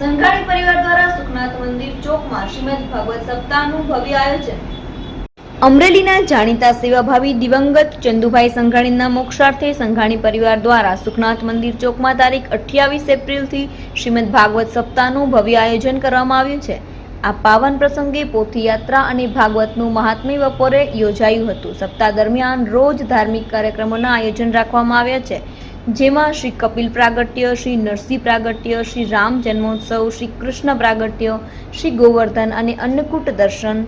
સંઘાણી પરિવાર દ્વારા સુખનાથ મંદિર ચોકમાં શ્રીમદ ભાગવત સપ્તાહનું ભવ્ય આયોજન. અમરેલીના જાણીતા સેવાભાવી દિવંગત ચંદુભાઈ સંઘાણીના મોક્ષાર્થે સંઘાણી પરિવાર દ્વારા સુખનાથ મંદિર ચોકમાં તારીખ અઠ્યાવીસ એપ્રિલથી શ્રીમદ ભાગવત સપ્તાહનું ભવ્ય આયોજન કરવામાં આવ્યું છે. આ પાવન પ્રસંગે પોથીયાત્રા અને ભાગવતનું મહાત્મ્ય બપોરે યોજાયું હતું. સપ્તાહ દરમિયાન રોજ ધાર્મિક કાર્યક્રમોના આયોજન રાખવામાં આવ્યા છે. જેમાં શ્રી કપિલ પ્રાગટ્ય, શ્રી નરસિંહ પ્રાગટ્ય, શ્રી રામ જન્મોત્સવ, શ્રી કૃષ્ણ પ્રાગટ્ય, શ્રી ગોવર્ધન અને અન્નકૂટ દર્શન,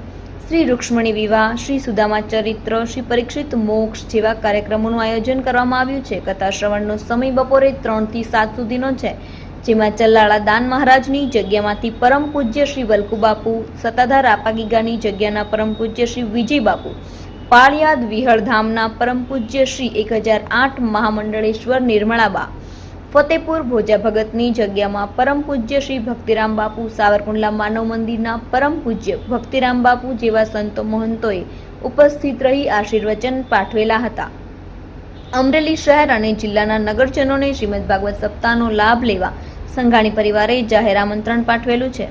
શ્રી રૂક્ષ્મણી વિવાહ, શ્રી સુદામા ચરિત્ર, શ્રી પરીક્ષિત મોક્ષ જેવા કાર્યક્રમોનું આયોજન કરવામાં આવ્યું છે. કથા શ્રવણનો સમય બપોરે ત્રણથી સાત સુધીનો છે, જેમાં ચલ્લાળા દાન મહારાજની જગ્યામાંથી પરમ પૂજ્ય શ્રી વલ્કુ બાપુ સત્તાધાર આપાગીગાની જગ્યાના પરમ પૂજ્ય શ્રી વિજય બાપુ પાળિયાદ વિહળધામના પરમ પૂજ્ય શ્રી એક હજાર આઠ મહામંડળેશ્વર નિર્મળાબા. ફતેપુર ભોજા ભગતની જગ્યામાં પરમ પૂજ્ય શ્રી ભક્તિરામ બાપુ, સાવરકુંડલા માનવ મંદિરના પરમ પૂજ્ય ભક્તિરામ બાપુ જેવા સંતો મહંતોએ ઉપસ્થિત રહી આશીર્વચન પાઠવેલા હતા. અમરેલી શહેર અને જિલ્લાના નગરજનોને શ્રીમદ ભાગવત સપ્તાહનો લાભ લેવા સંઘાણી પરિવારે જાહેર આમંત્રણ પાઠવેલું છે.